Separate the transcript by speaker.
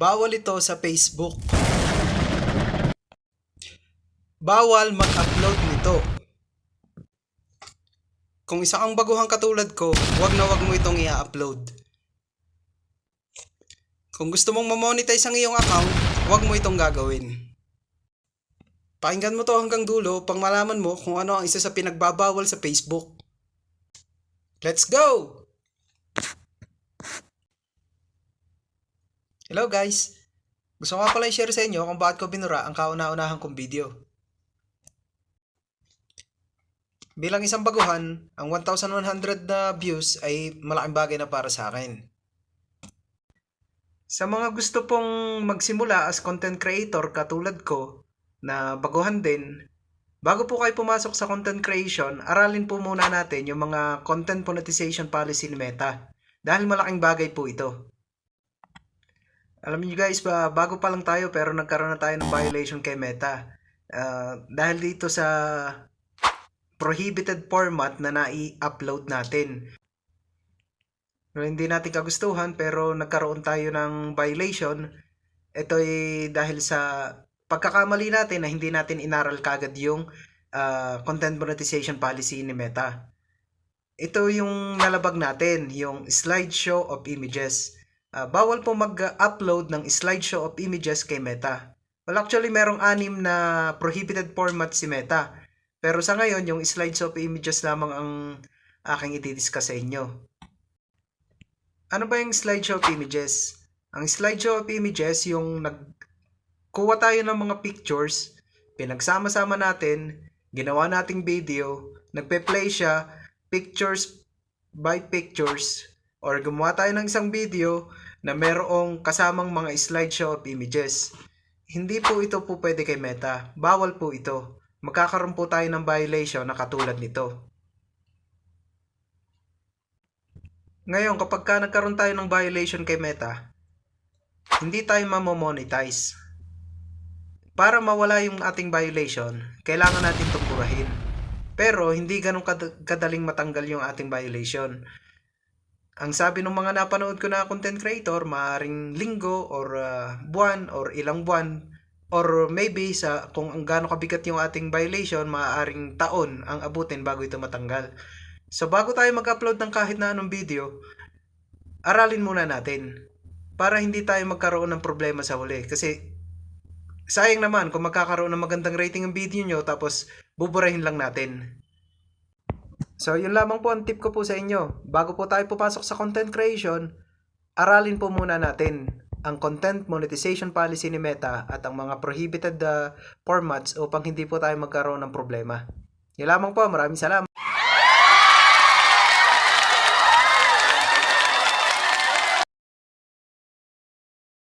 Speaker 1: Bawal ito sa Facebook. Bawal mag-upload nito. Kung isa kang baguhang katulad ko, wag na wag mo itong i-upload. Kung gusto mong ma-monetize ang iyong account, wag mo itong gagawin. Pakinggan mo to hanggang dulo pang malaman mo kung ano ang isa sa pinagbabawal sa Facebook. Let's go! Hello guys! Gusto ko pala i-share sa inyo kung bakit ko binura ang kauna-unahan kong video. Bilang isang baguhan, ang 1,100 na views ay malaking bagay na para sa akin. Sa mga gusto pong magsimula as content creator katulad ko, na baguhan din, bago po kayo pumasok sa content creation, aralin po muna natin yung mga content monetization policy ni Meta. Dahil malaking bagay po ito. Alam niyo guys, ba, bago pa lang tayo pero nagkaroon na tayo ng violation kay Meta. Ah, dahil dito sa prohibited format na nai-upload natin. No, hindi natin kagustuhan pero nagkaroon tayo ng violation. Ito ay dahil sa pagkakamali natin na hindi natin inaral kagad yung ah, content monetization policy ni Meta. Ito yung nalabag natin, yung slideshow of images. Ah, bawal po mag-upload ng slideshow of images kay Meta. Well, actually, merong anim na prohibited format si Meta. Pero sa ngayon, yung slideshow of images lamang ang aking itidiscuss sa inyo. Ano ba yung slideshow of images? Ang slideshow of images, yung nagkuha tayo ng mga pictures, pinagsama-sama natin, ginawa nating video, nagpe-play siya, pictures by pictures, or gumawa tayo ng isang video na merong kasamang mga slideshow of images. Hindi po ito po pwede kay Meta. Bawal po ito. Magkakaroon po tayo ng violation na katulad nito. Ngayon, kapag ka nagkaroon tayo ng violation kay Meta, hindi tayo mamomonetize. Para mawala yung ating violation, kailangan natin itong burahin. Pero hindi ganun kad- kadaling matanggal yung ating violation. Ang sabi ng mga napanood ko na content creator, maaring linggo or ah, buwan or ilang buwan or maybe sa kung ang gaano kabigat yung ating violation, maaaring taon ang abutin bago ito matanggal. So bago tayo mag-upload ng kahit na anong video, aralin muna natin para hindi tayo magkaroon ng problema sa huli. Kasi sayang naman kung magkakaroon ng magandang rating ang video nyo tapos buburahin lang natin. So yun lamang po ang tip ko po sa inyo. Bago po tayo pumasok sa content creation, aralin po muna natin ang content monetization policy ni Meta at ang mga prohibited uh, formats upang hindi po tayo magkaroon ng problema. Yun lamang po. Maraming salamat.